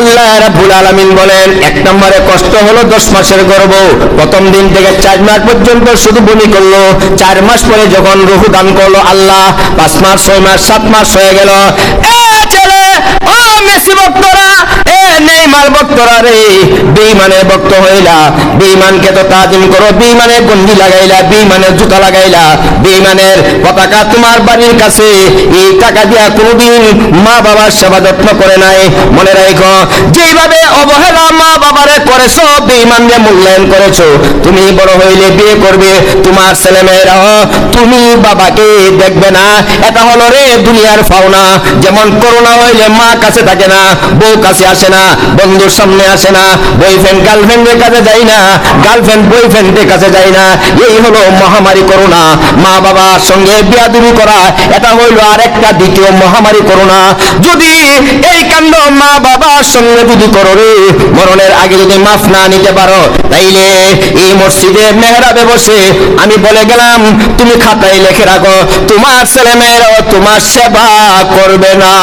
আল্লাহ রাব্বুল আলামিন বলেন, এক নম্বরে কষ্ট হলো দশ মাসের গর্ব। প্রথম দিন থেকে চার মাস পর্যন্ত শুধু বমি করল। চার মাস পরে যখন রুহু দান করল আল্লাহ, পাঁচ মাস, ছয় মাস, সাত মাস হয়ে গেল। এ ছেলে, ও মেসি ভক্তরা এ নেইমার ভক্তরা রে, বেঈমানের ভক্ত হইলা তো তাজিম করো গন্ডি লাগাইলা জুতা লাগাইলা পতাকা তোমার বাড়ির কাছে, এই টাকা দিয়া কোনোদিন মা বাবার সেবা যত্ন করে নাই। মনে রাখো যেইভাবে অবহেলা মা বাবারে করেছ বেঈমানকে মূল্যায়ন করেছ, তুমি বড় হইলে বিয়ে করবে, তোমার ছেলে মেয়েরাও তুমি বাবাকে দেখবে না। এটা হলো রে দুনিয়ার ফাওনা, যেমন করোনা হইলে মা কাছে থাকে না, বউ কাছে আসে না, বন্ধুর সামনে আসে না বয়ফ্রেন্ড গার্লফ্রেন্ডের কাছে যায় না গার্লফ্রেন্ড বয়ফ্রেন্ডের কাছে যায় না। এই হলো মহামারী করোনা। মা বাবার সঙ্গে বিয়াদুবি করা, এটা হইল আরেকটা দ্বিতীয় মহামারী করোনা। যদি এই কাণ্ড মা বাবার সঙ্গে যদি করো রে, মরণের আগে যদি মাফ না নিতে পারো, তাইলে এই মসজিদে মেহরাবে বসে আমি বলে গেলাম, তুমি খাতায় লিখে রাখো, তোমার ছেলে মেয়েরাও তোমার সেবা করবে না।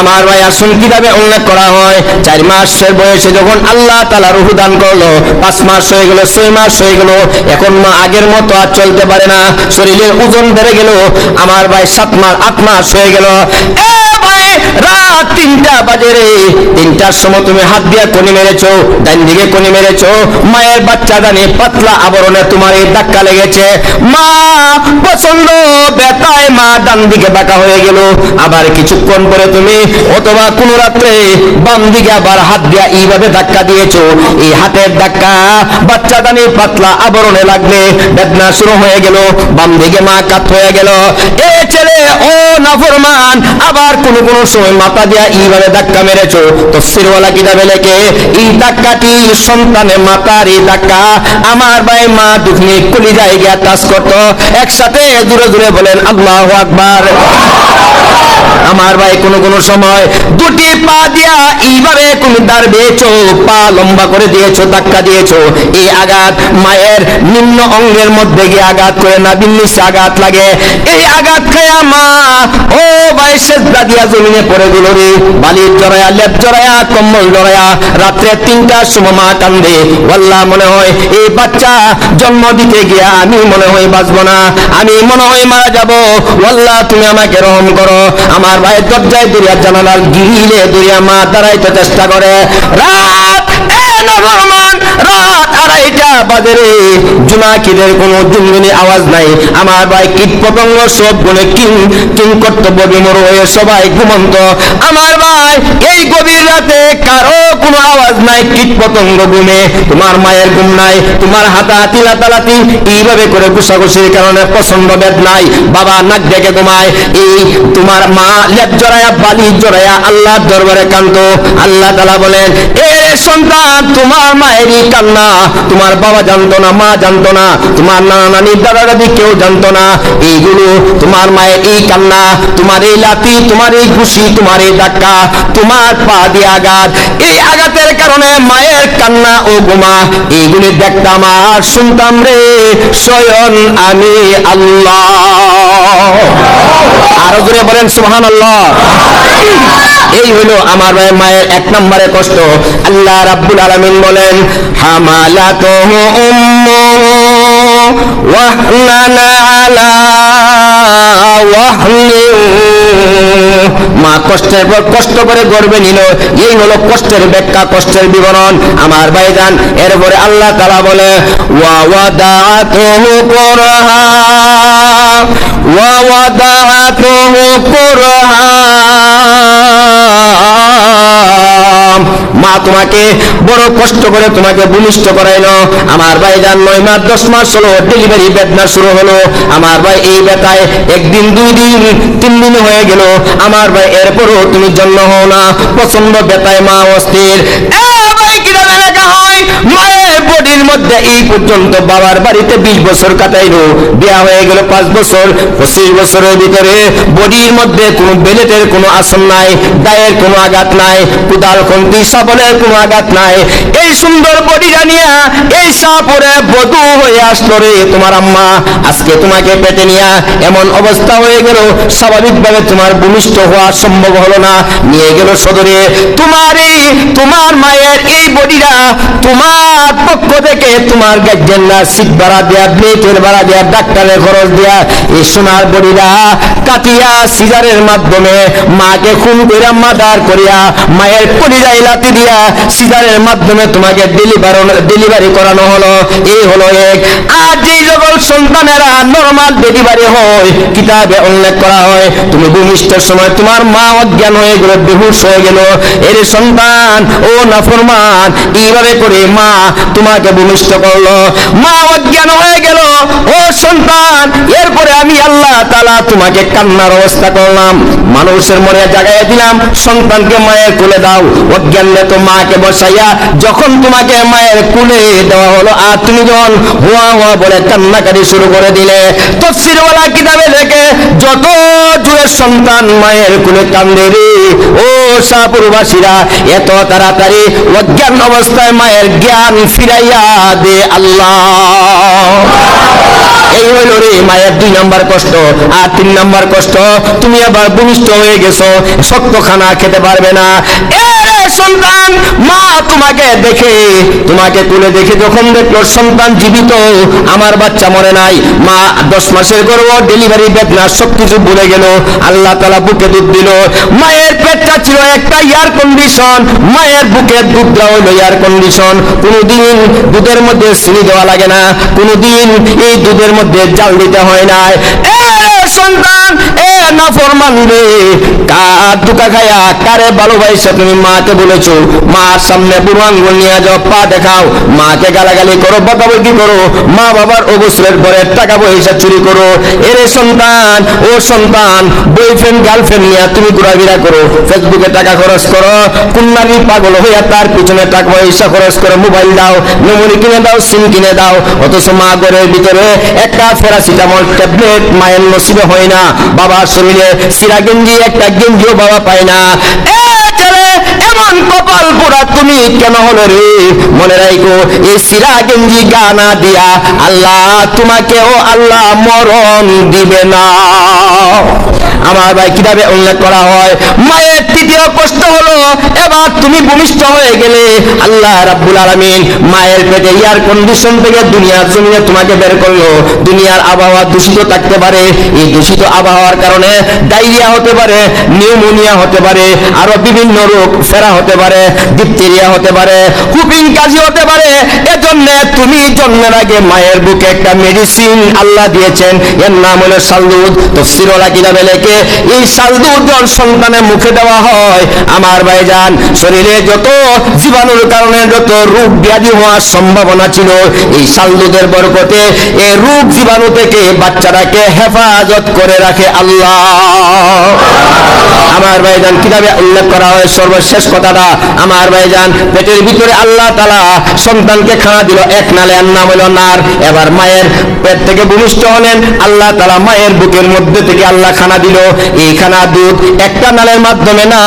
আমার ভাই আসুন, কীভাবে উল্লেখ করা হয়? চার মাসের বয়সে যখন আল্লাহ তালা রুহু দান করল, পাঁচ মাস হয়ে গেল, ছয় মাস হয়ে গেল, এখন মা আগের মতো আর চলতে পারে না, শরীরের ওজন বেড়ে গেল, আমার ভাই সাত মাস, আট মাস হয়ে গেল। রাত তিনটা বাজে রে। তিনটার সময় তুমি হাত দিয়ে ডান দিকে মায়ের বাচ্চা দানে পাতলা আবরণে তোমার এই ধাক্কা লেগেছে। মা মা ডান দিকে বাঁকা হয়ে গেল। আবার কিছুক্ষণ পরে তুমি অথবা রাত্রে বাম দিকে আবার হাত দিয়া এইভাবে ধাক্কা দিয়েছ। এই হাতের ধাক্কা বাচ্চা দানি পাতলা আবরণে লাগলে বেদনা শুরু হয়ে গেল। বাম দিকে মা কাত হয়ে গেল। এ ছেলে, ও নাফরমান, আবার কোন কোন সময় মাথা দিয়া এইভাবে ধাক্কা মেরেছো? তো সিরওয়ালা কিতাবে লেখে, এই ধাক্কাটি সন্তানের মাতার এই ধাক্কা। আমার ভাই মা দুখনি কুলি জায়গা টাচ করতো। একসাথে দূরে দূরে বলেন, আল্লাহ আকবার। আমার ভাই কোন কোন সময়, দুটি পা দিয়া এইভাবে তুমি দাঁড়িয়েছো পা লম্বা করে দিয়েছ, ধাক্কা দিয়েছ। এই আঘাত মায়ের নিম্ন অঙ্গের মধ্যে গিয়ে আঘাত করে না বিন্নিসে আঘাত লাগে। এই আঘাত খায়া মা, ও ভাই, সেজদা দিয়া জমিনে পড়ে দিল রে। বালির জড়ায়া লেপ জড়ায়া কম্বল জড়ায়া রাত্রে তিনটার সময় মা কান্দে। বললা মনে হয় এই বাচ্চা জন্ম দিতে গিয়া আমি মনে হয় বাঁচবো না। আমি মনে হয় মারা যাব। বললা তুমি আমাকে রহম করো। আমার ভাইয়ের দরজায় দুরিয়া জানালার গিরিলে দুরিয়া মা দাঁড়াইতে চেষ্টা করে। রাত নাই। নাই তোমার মায়ের ঘুম নাই, তোমার এইভাবে করে ঘুষাঘুষির কারণে প্রচণ্ড বেদনাই বাবা নাক ডেকে ঘুমায়। এই তোমার মা লেপ জড়ায়া, বালি জড়ায়া আল্লাহর দরবারে কান্ত আল্লাহ তালা বলেন সন্তান, তোমার মায়েরই কান্না। তোমার বাবা জানতো না, মা জানতো না, তোমার নানা নানি দাদা কেউ জানতো না। এইগুলো তোমার মায়ের এই কান্না, তোমার এই লাতি তোমার এই ঘুষি, তোমার এই ধাক্কা, তোমার পা দিয়ে আঘাত। এই আঘাতের কারণে মায়ের কান্না, ও গোমা এইগুলি দেখতাম আর শুনতাম রে স্বয়ং আমি আল্লাহ। আরও জোরে বলেন সুহান আল্লাহ এই হলো আমার মায়ের এক নম্বরে কষ্ট। আল্লাহ রাব্বুল আলামিন বলেন, হামালাতুহু আলা মা কষ্টের পর কষ্ট করে গর্বে নিল। এই হলো কষ্টের ব্যাখ্যা, কষ্টের বিবরণ। আমার ভাইজান, এরপরে আল্লাহ তালা বলে, ওয়া ওয়া মা তোমাকে বড় কষ্ট করে তোমাকে ভূমিষ্ঠ করাইলো। আমার ভাই যান নয় মাস, দশ মাস হলো ডেলিভারি বেদনা শুরু হলো। আমার ভাই এই বেতায় একদিন, দুই দিন, তিন দিন হয়ে গেল। আমার ভাই, এরপরও তুমি জন্ম হও না। প্রচণ্ড বেতায় মা অস্থির। এ ভাই হয়? মায়ের বডির মধ্যে এই পর্যন্ত বাবার বাড়িতে বিশ বছর কাটাইলো। বিয়া হয়ে গেল পাঁচ বছর, পঁচিশ বছরের ভিতরে বডির মধ্যে কোনো বেলেটের কোনো আসন নাই, গায়ের কোনো আঘাত নাই, কুদাল, খন্তি সাবলের কোনো আঘাত নাই। এই সুন্দর বডিটা নিয়ে এই সাপরে বধু হয়ে আসলো রে তোমার আম্মা। আজকে তোমাকে পেটে নিয়া এমন অবস্থা হয়ে গেল, স্বাভাবিকভাবে তোমার ভূমিষ্ঠ হওয়া সম্ভব হলো না। নিয়ে গেল সদরে তোমারই তোমার মায়ের এই বডিরা তোমার পক্ষ থেকে তোমার গার্জেনরা সিট ভাড়া দেয়া বেটের ভাড়া দেয়া ডাক্তারের খরচ দেয়া এই সোনার বডিটা কাটিয়া সিজারের মাধ্যমে মাকে খুন করিয়া মাদার করিয়া মায়ের পরিযায়ী লাতি দিয়া সিজারের মাধ্যমে তোমাকে ডেলিভারি ডেলিভারি করানো হলো। এই হলো এক। আর যেই সকল সন্তানেরা নর্মাল ডেলিভারি হয়, কিতাবে উল্লেখ করা হয়, তুমি ভূমিষ্ঠের সময় তোমার মা অজ্ঞান হয়ে গেল, বেহুশ হয়ে গেল। এর সন্তান, ও নাফরমান, এইভাবে করে মা তোমাকে ভূমিষ্ঠ করল। মা অজ্ঞান হয়ে গেল, ও সন্তান, এরপরে আমি আল্লাহ তালা তোমাকে কান্নার অবস্থা করলাম। মানুষের মনে জাগাইয়া দিলাম, সন্তানকে মায়ের কোলে দাও। অজ্ঞান তো মাকে বসাইয়া যখন তোমাকে মায়ের কুলে দেওয়া হলো, আর তুমি যখন হুয়া হুয়া বলে কান্নাকারি শুরু করে দিলে তো তফসিরওয়ালা কিতাবে দেখে যত জুড়ে সন্তান মায়ের কুলে কান্দে রে, ও শাহপুরবাসীরা এত তাড়াতাড়ি অজ্ঞান অবস্থায় মায়ের জ্ঞান ফিরাইয়া দে আল্লাহ। এই হইল রে মায়ের দুই নাম্বার কষ্ট আর তিন নাম্বার কষ্ট, তুমি আবার ভূমিষ্ঠ হয়ে গেছো শক্ত খানা খেতে পারবে না। এ সন্তান, মা তোমাকে দেখে, তোমাকে তুলে দেখে যখন দেখল সন্তান জীবিত, আমার বাচ্চা মরে নাই, মা দশ মাসের গর্ব ডেলিভারি বেদনা সব কিছু ভুলে গেল, আল্লাহ তালা বুকে দুধ দিল। মায়ের পেটটা ছিল একটা এয়ার কন্ডিশন মায়ের বুকে দুধ দেওয়া হইল এয়ার কন্ডিশন কোনোদিন দুধের মধ্যে চিনি দেওয়া লাগে না, কোনোদিন এই দুধের মধ্যে জাল দিতে হয় না। এ সন্তান, এ না ফরমান রে। কার দুকা খায়া কারে ভালোবাসা তুমি মাকে বলেছ? মার সামনে বুড়ো আঙ্গুল নিয়ে যাও, পা দেখাও। মাকে গালাগালি করো, বকাবকি করো। মা বাবার অবসরের পরে টাকা পয়সা চুরি করো। এরে সন্তান, ও সন্তান বয়ফ্রেন্ড গার্লফ্রেন্ড নিয়ে তুমি ঘোরাফেরা করো। ফেসবুকে টাকা খরচ করো। কুন্নারি পাগল হইয়া তার পিছনে টাকা পয়সা খরচ করো মোবাইল দাও। মেমোরি কিনে দাও সিম কিনে দাও। অথচ মা ঘরের ভিতরে একটা ফেরাসিটামল ট্যাবলেট মায়ের নসিবে হয় না। বাবার শরীরে সিরা গেঞ্জি একটা গেঞ্জিও বাবা পায় না। এমন কপাল পোড়া তুমি কেন হলো রে? মনে রাখো এই সিরা গেঞ্জি গানা দিয়া আল্লাহ তোমাকেও আল্লাহ মরণ দিবে না। আমার ভাই কীভাবে উল্লেখ করা হয়, মায়ের তৃতীয় কষ্ট হলো, এবার তুমি ভূমিষ্ঠ হয়ে গেলে আল্লাহ রাব্বুল আলামিন মায়ের পেটে এয়ার কন্ডিশন থেকে দুনিয়ার জমিনে তোমাকে বের করল। দুনিয়ার আবহাওয়া দূষিত থাকতে পারে, এই দূষিত আবহাওয়ার কারণে ডায়রিয়া হতে পারে, নিউমোনিয়া হতে পারে, আরও বিভিন্ন রোগ, ফেরা হতে পারে ডিপথেরিয়া হতে পারে কুপিং কাজি হতে পারে। এজন্য তুমি জন্মের আগে মায়ের বুকে একটা মেডিসিন আল্লাহ দিয়েছেন। এর নাম হলো সালদুদ তফসিরওয়ালা কিতাবে লেখে এই সাল যখন সন্তানের মুখে দেওয়া হয়। আমার ভাইজান, শরীরে যত জীবাণুর কারণে যত রোগ ব্যাধি হওয়ার সম্ভাবনা ছিল, এই সালদুদের বরকতে এই রোগ জীবাণু থেকে বাচ্চাটাকে হেফাজত করে রাখে আল্লাহ। ভাইজান কীভাবে উল্লেখ করা হয় সর্বশেষ কথাটা আমার ভাইজান, পেটের ভিতরে আল্লাহ তালা সন্তানকে খানা দিল, এক নালে আর নাম হলো নার। এবার মায়ের পেট থেকে ভূমিষ্ঠ হলেন, আল্লাহ তালা মায়ের বুকের মধ্যে থেকে আল্লাহ খানা দিল। এই খানা দুধ একটা নালের মাধ্যমে না,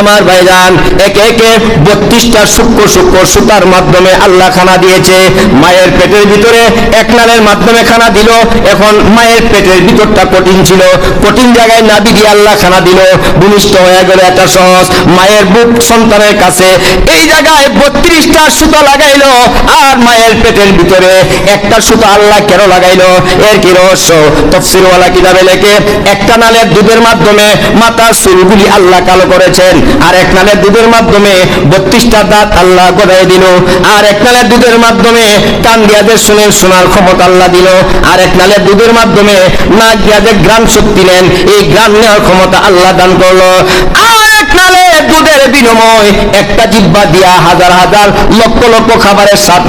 আমার ভাইজান, একে একে বত্রিশটা সূক্ষ্ম সূক্ষ্ম সুতার মাধ্যমে আল্লাহ খানা দিয়েছে। মায়ের পেটের ভিতরে এক নালের মাধ্যমে খানা দিল, এখন মায়ের পেটের ভিতরটা কঠিন ছিল। কঠিন জায়গায় নাবি দিয়ে আল্লাহ খানা দিল। ভূমিষ্ঠ হয়ে গেল একটা সহজ। মায়ের বুক সন্তানের কাছে এই জায়গায় বত্রিশটা সুতো লাগাইলো আর মায়ের পেটের ভিতরে একটা সুতো আল্লাহ কেন লাগাইলো? এর কি রহস্য? তফসিরওয়ালা কিতাবে লেখে, একটা নালের দুধের মাধ্যমে মাথার চুলগুলি আল্লাহ কালো করেছেন, আর এক নালের দুধের মাধ্যমে বত্রিশটা দাঁত আল্লাহ গদাই দিল, আর এক নালের দুধের মাধ্যমে কান দিয়াদের শুনে শোনার ক্ষমতা আল্লাহ দিল, আর এক নালের দুধের মাধ্যমে নাক দিয়াদের গ্রাম শক্তি নেন, এই গ্রাম নেওয়ার ক্ষমতা আল্লাহ দান করল। আর দুধের বিনিময় একটা জিব্বা দিয়া হাজার হাজার লক্ষ লক্ষ খাবারের স্বাদ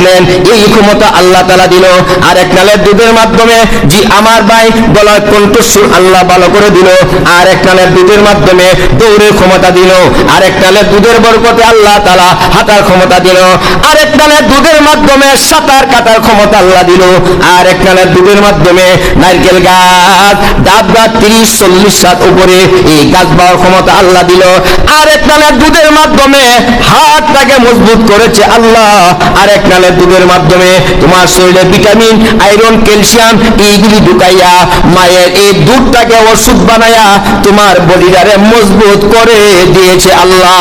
এই ক্ষমতা আল্লাহ তালা দিল। আর এক নালের দুধের মাধ্যমে জি আমার ভাই গলায় কণ্ঠস্বর আল্লাহ ভালো করে দিল। আর এক নালের দুধের মাধ্যমে দৌড়ের ক্ষমতা দিল। আর এক নালের দুধের বরকতে আল্লাহ তালা হাঁটার ক্ষমতা দিল। আর এক নালের দুধের মাধ্যমে সাঁতার কাটার ক্ষমতা আল্লাহ দিল। আর এক নালের দুধের মাধ্যমে নারকেল গাছ, ডাব গাছ, তিরিশ, চল্লিশ সাত উপরে এই গাছ পাওয়ার ক্ষমতা আল্লাহ দিল। আর এক নালের দুধের মাধ্যমে হাতটাকে মজবুত করেছে আল্লাহ। আর এক নালের দুধের মাধ্যমে তোমার শরীরে ভিটামিন, আয়রন, ক্যালসিয়াম, এইগুলি ঢুকাইয়া মায়ের এই দুধটাকে ওষুধ বানাইয়া তোমার বডিটারে মজবুত করে দিয়েছে আল্লাহ।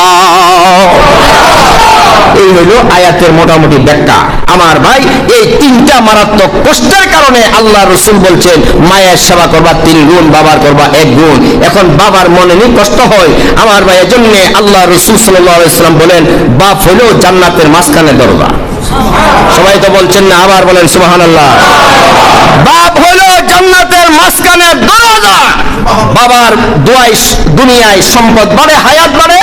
এই হলো আয়াতের মোটামুটি ব্যাখ্যা। আমার ভাই, এই তিনটা মারাত্মক কষ্টের কারণে আল্লাহ রসুল বলছেন, মায়ের সেবা করবা তিন গুণ, বাবার করবা এক গুণ। এখন বাবার মনে নেই কষ্ট হয়। আমার ভাই এজন্য আল্লাহ রসুল সাল্লাম বলেন, বাপ হলো জান্নাতের মাঝখানে দরজা। সবাই তো বলছেন না, আবার বলেন সুবাহান আল্লাহ বাপ হলো জান্নাতের মাঝখানে দরজা। বাবার দোয়াই দুনিয়ায় সম্পদ বাড়ে, হায়াত বাড়ে